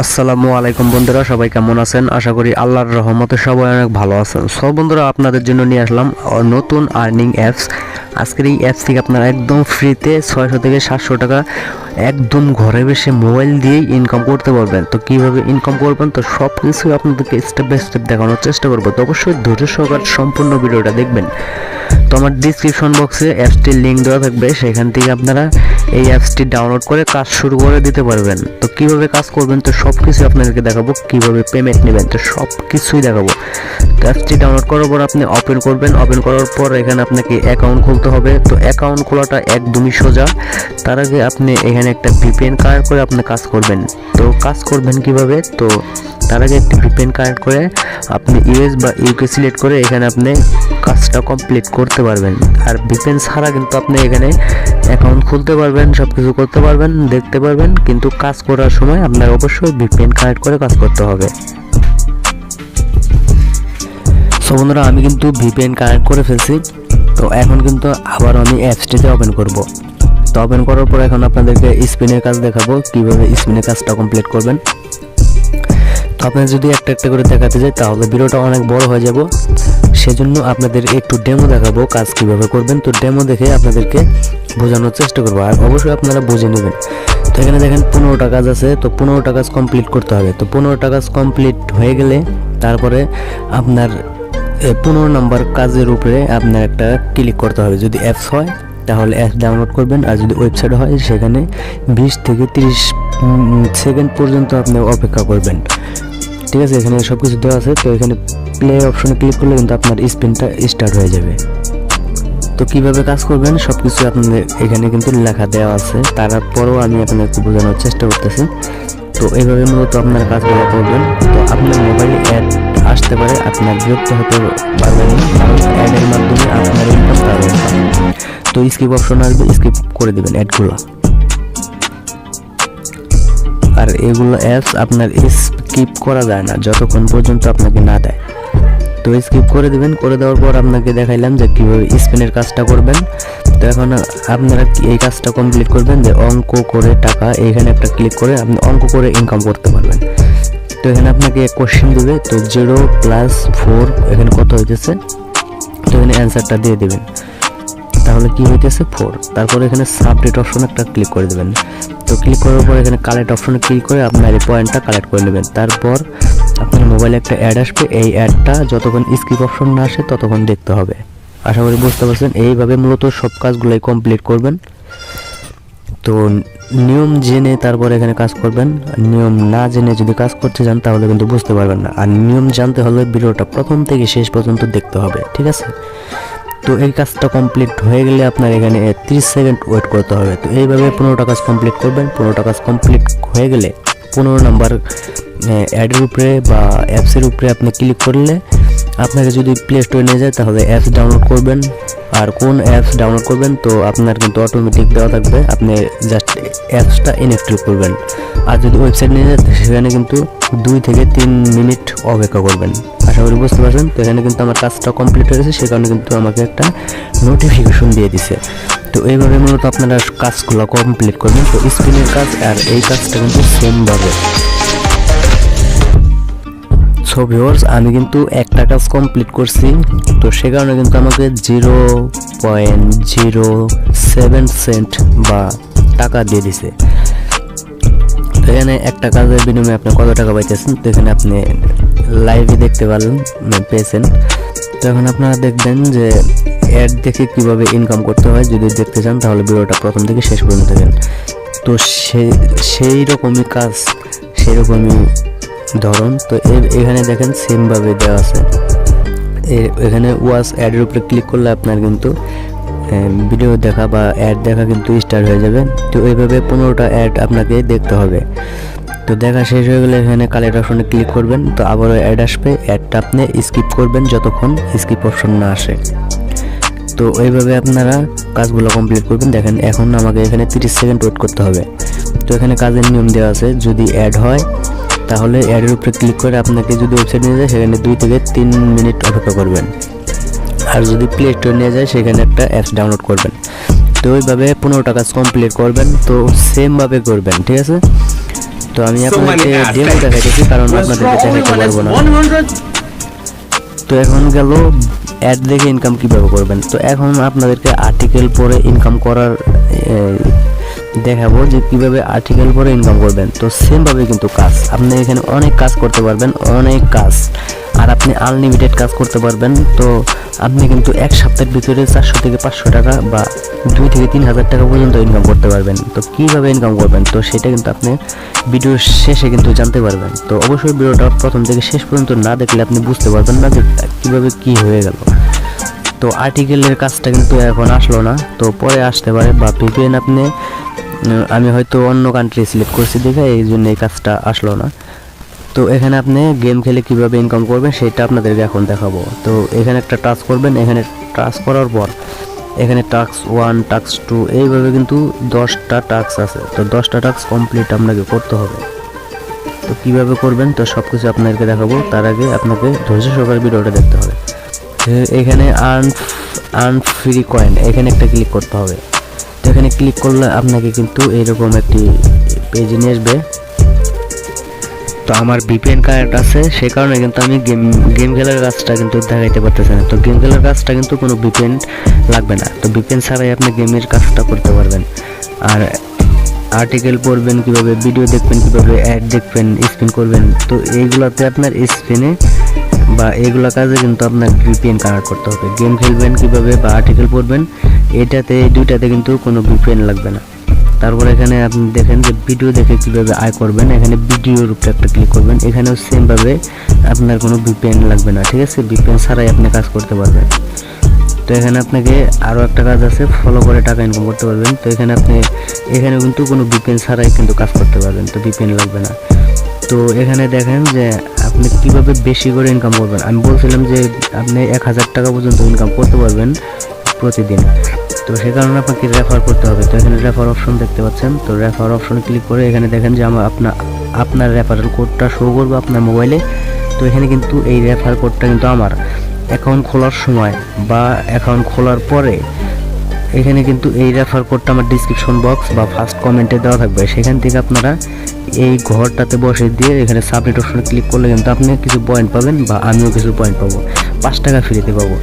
আসসালামু আলাইকুম বন্ধুরা, সবাই কেমন আছেন? আশা করি আল্লাহর রহমতে সবাই অনেক ভালো আছেন। সব বন্ধুরা, আপনাদের জন্য নিয়ে আসলাম নতুন আর্নিং অ্যাপস আজকের এই অ্যাপস থেকে আপনারা একদম ফ্রিতে ছয়শো থেকে সাতশো টাকা একদম ঘরে বসে মোবাইল দিয়েই ইনকাম করতে পারবেন। তো কীভাবে ইনকাম করবেন? তো সব কিছু আপনাদেরকে স্টেপ বাই স্টেপ দেখানোর চেষ্টা করব। তো অবশ্যই ধৈর্য সহকার সম্পূর্ণ ভিডিওটা দেখবেন। তো আমার ডিসক্রিপশন বক্সে অ্যাপসটির লিঙ্ক দেওয়া থাকবে। সেখান থেকে আপনারা এই অ্যাপসটি ডাউনলোড করে কাজ শুরু করে দিতে পারবেন। তো কীভাবে কাজ করবেন? তো সব কিছু আপনাদেরকে দেখাবো। কীভাবে পেমেন্ট নেবেন? তো সব কিছুই দেখাবো। তো অ্যাপসটি ডাউনলোড করার পর আপনি ওপেন করবেন। ওপেন করার পর এখানে আপনাকে অ্যাকাউন্ট খুলতে হবে। তো অ্যাকাউন্ট খোলাটা একদমই সোজা। তার আগে আপনি এখানে একটা ভিপিএন কানেক্ট করে আপনি কাজ করবেন। তো কাজ করবেন কীভাবে? তো তার আগে একটি ভিপিএন কানেক্ট করে আপনি ইউএস বা ইউকে সিলেক্ট করে এখানে আপনি কাজটা কমপ্লিট করতে পারবেন। আর ভিপিএন ছাড়া কিন্তু আপনি এখানে অ্যাকাউন্ট খুলতে পারবেন সব কিছু করতে পারবেন, দেখতে পারবেন, কিন্তু কাজ করার সময় আপনার অবশ্যই ভিপিএন কানেক্ট করে কাজ করতে হবে। সো বন্ধুরা, আমি কিন্তু ভিপিএন কানেক্ট করে ফেলছি। তো এখন কিন্তু আবার আমি অ্যাপসটিতে ওপেন করব। তো ওপেন করার পর এখন আপনাদেরকে স্পিনের কাজ দেখাবো, কীভাবে স্পিনের কাজটা কমপ্লিট করবেন। আপনাদের যদি একটা একটা করে দেখাতে যাই, তাহলে ভিডিওটা অনেক বড় হয়ে যাব। সেজন্য আপনাদের একটু ডেমো দেখাবো কাজ কীভাবে করবেন। তো ডেমো দেখে আপনাদেরকে বোঝানোর চেষ্টা করব, আর অবশ্যই আপনারা বুঝে নেবেন। তো এখানে দেখেন পনেরোটা কাজ আছে, তো পনেরোটা কাজ কমপ্লিট করতে হবে। তো পনেরোটা কাজ কমপ্লিট হয়ে গেলে তারপরে আপনার পনেরো নাম্বার কাজের উপরে আপনার একটা ক্লিক করতে হবে। যদি অ্যাপস হয়, তাহলে অ্যাপ ডাউনলোড করবেন, আর যদি ওয়েবসাইট হয়, সেখানে বিশ থেকে তিরিশ সেকেন্ড পর্যন্ত আপনি অপেক্ষা করবেন। ঠিক আছে, এখানে সব কিছু দেওয়া আছে, তো এখানে প্লে অপশনে ক্লিক করলে কিন্তু আপনার স্পিনটা স্টার্ট হয়ে যাবে। তো কীভাবে কাজ করবেন? সব কিছু আপনাদের এখানে কিন্তু লেখা দেওয়া আছে। তারপরেও আমি আপনাকে বোঝানোর চেষ্টা করতেছি। তো এইভাবে মূলত আপনার কাজগুলো করবেন। তো আপনার মোবাইলে অ্যাড আসতে পারে, আপনার বিরক্ত হতে পারবেন কারণ অ্যাডের মাধ্যমে আপনার ইনকাম তার তো স্কিপ অপশন আসবে স্কিপ করে দেবেন অ্যাডগুলো আর এগুলো অ্যাপস আপনার স্কিপ করা যায় না, যতক্ষণ পর্যন্ত আপনাকে না দেয়। তো স্কিপ করে দিবেন, করে দেওয়ার পর আপনাকে দেখাইলাম যে কীভাবে স্পিনের কাজটা করবেন। তো এখন আপনারা এই কাজটা কমপ্লিট করবেন যে অঙ্ক করে টাকা, এইখানে একটা ক্লিক করে আপনি অঙ্ক করে ইনকাম করতে পারবেন। তো এখানে আপনাকে কোশ্চেন দেবে, তো জিরো প্লাস ফোর এখানে কত হইতেছে? তো এখানে অ্যান্সারটা দিয়ে দেবেন। তাহলে কি হইতেছে? ফোর তারপর এখানে সাবডেট অপশন একটা ক্লিক করে দেবেন। তো ক্লিক করার পর এখানে কালেক্ট অপশনে ক্লিক করে আপনার এই পয়েন্টটা কালেক্ট করে নেবেন। তারপর আপনার মোবাইলে একটা অ্যাড আসবে। এই অ্যাডটা যতক্ষণ স্কিপ অপশন না আসে ততক্ষণ দেখতে হবে। আশা করি বুঝতে পারছেন। এইভাবে মূলত সব কাজগুলোই কমপ্লিট করবেন। তো নিয়ম জেনে তারপর এখানে কাজ করবেন। নিয়ম না জেনে যদি কাজ করতে যান তাহলে কিন্তু বুঝতে পারবেন না। আর নিয়ম জানতে হলে ভিডিওটা প্রথম থেকে শেষ পর্যন্ত দেখতে হবে। ঠিক আছে? তো এই কাজটা কমপ্লিট হয়ে গেলে আপনার এখানে তিরিশ সেকেন্ড ওয়েট করতে হবে। তো এইভাবে পনেরোটা কাজ কমপ্লিট করবেন। পনেরোটা কাজ কমপ্লিট হয়ে গেলে পনেরো নাম্বার অ্যাডের উপরে বা অ্যাপসের উপরে আপনি ক্লিক করলে আপনাকে যদি প্লে স্টোরে নিয়ে যায়, তাহলে অ্যাপস ডাউনলোড করবেন। আর কোন অ্যাপস ডাউনলোড করবেন, তো আপনার কিন্তু অটোমেটিক দেওয়া থাকবে। আপনি জাস্ট অ্যাপসটা ইনস্টল করবেন। আর যদি ওয়েবসাইট নিয়ে যায়, সেখানে কিন্তু দুই থেকে তিন মিনিট অপেক্ষা করবেন। আশা করি বুঝতে পারছেন? তো এখানে কিন্তু আমার কাজটা কমপ্লিট হয়ে গেছে, সে কারণে কিন্তু আমাকে একটা নোটিফিকেশন দিয়ে দিছে। তো এইভাবে মূলত আপনারা কাজগুলো কমপ্লিট করবেন। তো স্ক্রিনের কাজ আর এই কাজটা কিন্তু সেমভাবে সো ভিউয়ার্স, আমি কিন্তু একটা কাজ কমপ্লিট করছি। তো সে কারণে কিন্তু আমাকে zero point zero seven cent বা টাকা দিয়ে দিছে। এখানে একটা কাজের বিনিময়ে আপনি কত টাকা পাইতেছেন? তো এখানে আপনি লাইভে দেখতে পারলেন মানে পেয়েছেন। তো এখন আপনারা দেখবেন যে অ্যাড দেখে কীভাবে ইনকাম করতে হয়, যদি দেখতে চান তাহলে ভিডিওটা প্রথম থেকে শেষ পর্যন্ত দেখেন। তো সেই সেই রকমই কাজ, সেই রকমই ধরন, তো এর এখানে দেখেন সেমভাবে দেওয়া আছে। এখানে ওয়াচ অ্যাডের উপরে ক্লিক করলে আপনার কিন্তু ভিডিও দেখা বা অ্যাড দেখা কিন্তু স্টার্ট হয়ে যাবে। তো এইভাবে পনেরোটা অ্যাড আপনাকে দেখতে হবে। তো দেখা শেষ হয়ে গেলে এখানে কালেক্ট অপশনে ক্লিক করবেন, তো আবারও অ্যাড আসবে। অ্যাডটা আপনি স্কিপ করবেন যতক্ষণ স্কিপ অপশন না আসে। তো এইভাবে আপনারা কাজগুলো কমপ্লিট করবেন। দেখেন, এখন আমাকে এখানে তিরিশ সেকেন্ড ওয়েট করতে হবে। তো এখানে কাজের নিয়ম দেওয়া আছে, যদি অ্যাড হয় তাহলে অ্যাডের উপরে ক্লিক করে আপনাকে যদি ওয়েবসাইট নিয়ে যায় সেখানে দুই থেকে তিন মিনিট অপেক্ষা করবেন। আর যদি প্লে স্টোর নিয়ে যায় সেখানে একটা অ্যাপস ডাউনলোড করবেন। তো ওইভাবে পনেরোটা কাজ কমপ্লিট করবেন তো সেমভাবে করবেন ঠিক আছে? তো আমি আপনাদেরকে ads. ডেমো দেখাইতেছি কারণ আপনাদেরকে দেখাইতে পারব না। তো এখন গেল অ্যাড দেখে ইনকাম কীভাবে করবেন। তো এখন আপনাদেরকে আর্টিকেল পরে ইনকাম করার দেখাবো যে কীভাবে আর্টিকেল পরে ইনকাম করবেন। তো সেমভাবে কিন্তু কাজ। আপনি এখানে অনেক কাজ করতে পারবেন, অনেক কাজ। আর আপনি আনলিমিটেড কাজ করতে পারবেন। তো আপনি কিন্তু এক সপ্তাহের ভিতরে চারশো থেকে পাঁচশো টাকা বা দুই থেকে তিন হাজার টাকা পর্যন্ত ইনকাম করতে পারবেন। তো কীভাবে ইনকাম করবেন? তো সেটা কিন্তু আপনি ভিডিওর শেষে কিন্তু জানতে পারবেন। তো অবশ্যই ভিডিওটা প্রথম থেকে শেষ পর্যন্ত না দেখলে আপনি বুঝতে পারবেন না যে কীভাবে কি হয়ে গেল। তো আর্টিকেলের কাজটা কিন্তু এখন আসলো না। তো পরে আসতে পারে। বা ভিপিএন আপনি আমি হয়তো অন্য কান্ট্রি সিলেক্ট করছি দেখে এই জন্য এই কাজটা আসলো না। তো এখানে আপনি গেম খেলে কীভাবে ইনকাম করবেন সেটা আপনাদেরকে এখন দেখাবো। তো এখানে একটা টাচ করবেন, এখানে টাচ করার পর এখানে টাস্ক ওয়ান টাক্স টু এইভাবে কিন্তু দশটা টাস্ক আছে। তো দশটা টাস্ক কমপ্লিট আপনাকে করতে হবে। তো কীভাবে করবেন? তো সব কিছু আপনাদেরকে দেখাবো। তার আগে আপনাকে ধৈর্য সহকারে ভিডিওটা দেখতে হবে। এখানে আর্ন আর্ন ফ্রি কয়েন এখানে একটা ক্লিক করতে হবে। এখানে ক্লিক করলে আপনাকে কিন্তু এরকম একটি পেজে নিয়ে আসবে। তো আমার ভিপিএন কার্ড আছে সেই কারণে কিন্তু আমি গেম গেম খেলার কাজটা কিন্তু দেখাইতে পারতেছি না। তো গেম খেলার কাজটা কিন্তু কোনো ভিপিএন লাগবে না। তো ভিপিএন ছাড়াই আপনি গেমের কাজটা করতে পারবেন। আর আর্টিকেল পড়বেন কীভাবে ভিডিও দেখবেন কীভাবে অ্যাড দেখবেন স্পিন করবেন। তো এইগুলোতে আপনার স্পিনে বা এইগুলা কাজে কিন্তু আপনার ভিপিএন কানেক্ট করতে হবে। গেম খেলবেন কীভাবে বা আর্টিকেল পড়বেন এটাতে, দুইটাতে কিন্তু কোনো ভিপিএন লাগবে না। তারপর এখানে আপনি দেখেন যে ভিডিও দেখে কীভাবে আয় করবেন। এখানে ভিডিওর উপরে একটা ক্লিক করবেন। এখানেও সেমভাবে আপনার কোনো ভিপিএন লাগবে না, ঠিক আছে? ভিপিএন ছাড়াই আপনি কাজ করতে পারবেন। তো এখানে আপনাকে আরও একটা কাজ আছে ফলো করে টাকা ইনকাম করতে পারবেন। তো এখানে আপনি এখানে কিন্তু কোনো ভিপিএন ছাড়াই কিন্তু কাজ করতে পারবেন, তো ভিপিএন লাগবে না। তো এখানে দেখেন যে আপনি কীভাবে বেশি করে ইনকাম করবেন। আমি বলছিলাম যে আপনি এক হাজার টাকা পর্যন্ত ইনকাম করতে পারবেন প্রতিদিন। তো সে কারণে আপনাকে রেফার করতে হবে। তো এখানে রেফার অপশন দেখতে পাচ্ছেন। তো রেফার অপশনে ক্লিক করে এখানে দেখেন যে আমার আপনার আপনার রেফারেল কোডটা শো করবে আপনার মোবাইলে তো এখানে কিন্তু এই রেফার কোডটা কিন্তু আমার অ্যাকাউন্ট খোলার সময় বা অ্যাকাউন্ট খোলার পরে এখানে কিন্তু এই রেফার কোডটা আমার ডিসক্রিপশন বক্স বা ফার্স্ট কমেন্টে দেওয়া থাকবে। সেখান থেকে আপনারা এই ঘরটাতে বসে দিয়ে এখানে সাবমিট অপশনে ক্লিক করলে কিন্তু আপনি কিছু পয়েন্ট পাবেন বা আমিও কিছু পয়েন্ট পাবো। পাঁচ টাকা ফ্রিতে পাবো।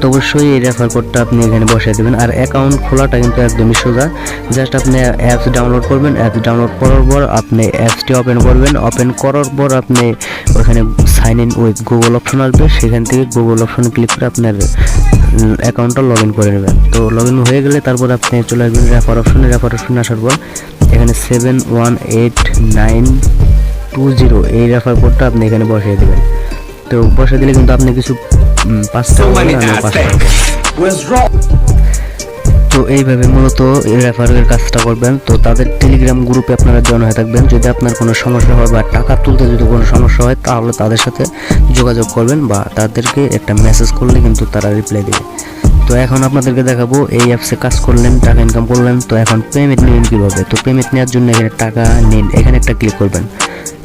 তো অবশ্যই এই রেফার কোডটা আপনি এখানে বসিয়ে দেবেন। আর অ্যাকাউন্ট খোলাটা কিন্তু একদমই সোজা। জাস্ট আপনি অ্যাপস ডাউনলোড করবেন। অ্যাপস ডাউনলোড করার পর আপনি অ্যাপসটি ওপেন করবেন। ওপেন করার পর আপনি ওখানে sign in with Google option আসবে। সেখান থেকে গুগল অপশনে ক্লিক করে আপনার অ্যাকাউন্টটা লগ ইন করে নেবেন। তো লগ ইন হয়ে গেলে তারপর আপনি চলে আসবেন রেফার অপশনে রেফার অপশনে আসার পর এখানে seven one eight nine two zero এই রেফার কোডটা আপনি এখানে বসিয়ে দেবেন। তো বসে দিলে কিন্তু আপনি কিছু তো এইভাবে মূলত রেফারের কাজটা করবেন। তো তাদের টেলিগ্রাম গ্রুপে আপনারা জয়েন হয়ে থাকবেন। যদি আপনার কোনো সমস্যা হয় বা টাকা তুলতে যদি কোনো সমস্যা হয় তাহলে তাদের সাথে যোগাযোগ করবেন বা তাদেরকে একটা মেসেজ করলে কিন্তু তারা রিপ্লাই দেবে। তো এখন আপনাদেরকে দেখাবো এই অ্যাপসে কাজ করলেন, টাকা ইনকাম করলেন, তো এখন পেমেন্ট নেবেন কীভাবে? তো পেমেন্ট নেওয়ার জন্য এখানে টাকা নিন, এখানে একটা ক্লিক করবেন।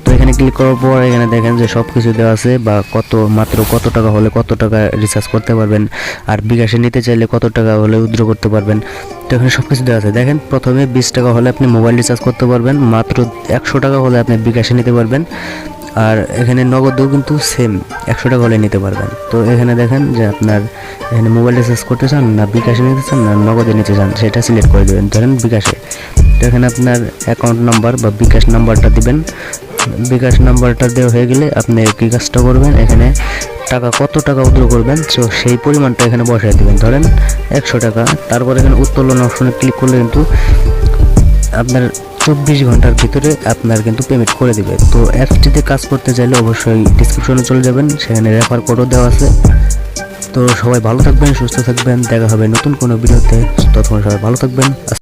তো এখানে ক্লিক করার পর এখানে দেখেন যে সব কিছু দেওয়া আছে বা কত মাত্র কত টাকা হলে কত টাকা রিচার্জ করতে পারবেন আর বিকাশে নিতে চাইলে কত টাকা হলে উইথড্র করতে পারবেন। তো এখানে সব কিছু দেওয়া আছে। দেখেন প্রথমে বিশ টাকা হলে আপনি মোবাইল রিচার্জ করতে পারবেন, মাত্র একশো টাকা হলে আপনি বিকাশে নিতে পারবেন। আর এখানে নগদেও কিন্তু সেম একশো টাকা হলে নিতে পারবেন। তো এখানে দেখেন যে আপনার এখানে মোবাইল রিচার্জ করতে চান না বিকাশে নিতে চান না নগদে নিতে চান, সেটা সিলেক্ট করে দেবেন। ধরেন বিকাশে। তো এখানে আপনার অ্যাকাউন্ট নাম্বার বা বিকাশ নাম্বারটা দিবেন। বিকাশ নাম্বারটা দেওয়া হয়ে গেলে আপনি কী কাজটা করবেন। এখানে টাকা কত টাকা উদ্র করবেন, তো সেই পরিমাণটা এখানে বসাই দেবেন। ধরেন একশো টাকা। তারপর এখানে উত্তোলন অপশনে ক্লিক করলে কিন্তু আপনার চব্বিশ ঘণ্টার ভিতরে আপনার কিন্তু পেমেন্ট করে দিবে। তো অ্যাপসটিতে কাজ করতে চাইলে অবশ্যই ডিসক্রিপশনে চলে যাবেন, সেখানে রেফার কোডও দেওয়া আছে। তো সবাই ভালো থাকবেন, সুস্থ থাকবেন, দেখা হবে নতুন কোনো ভিডিওতে। ততক্ষণ সবাই ভালো থাকবেন।